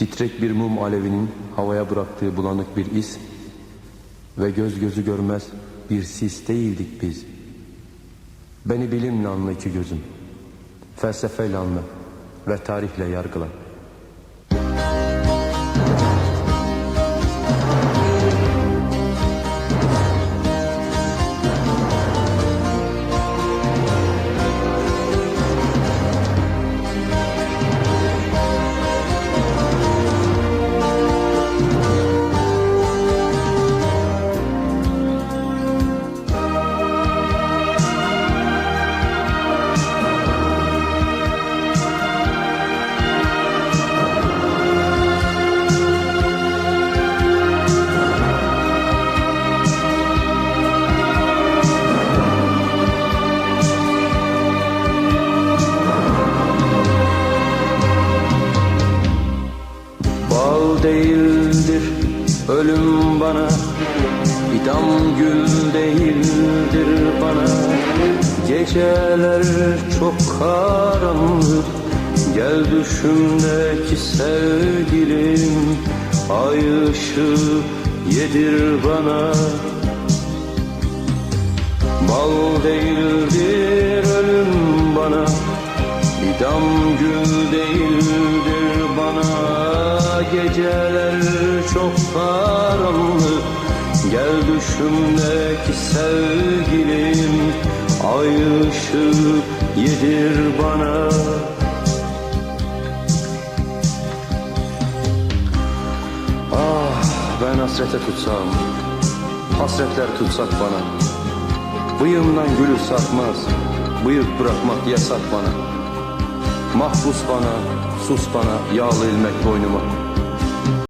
Titrek bir mum alevinin havaya bıraktığı bulanık bir iz ve göz gözü görmez bir sis değildik biz. Beni bilimle anla iki gözüm, felsefeyle anla ve tarihle yargıla. Bal değildir ölüm bana. İdam gül değildir bana. Geceler çok karanlık. Gel düşümdeki sevgilim. Ay ışığı yedir bana. Bal değildir ölüm bana. İdam gül değildir bana Geceler çok karanlık. Gel düşümdeki sevgilim Ay ışığı yedir bana. Ah ben hasrete tutsam Hasretler tutsak bana. Bıyığımdan gülü sarkmaz Bıyık bırakmak yasak bana. Mahpus bana, sus bana Yağlı ilmek boynuma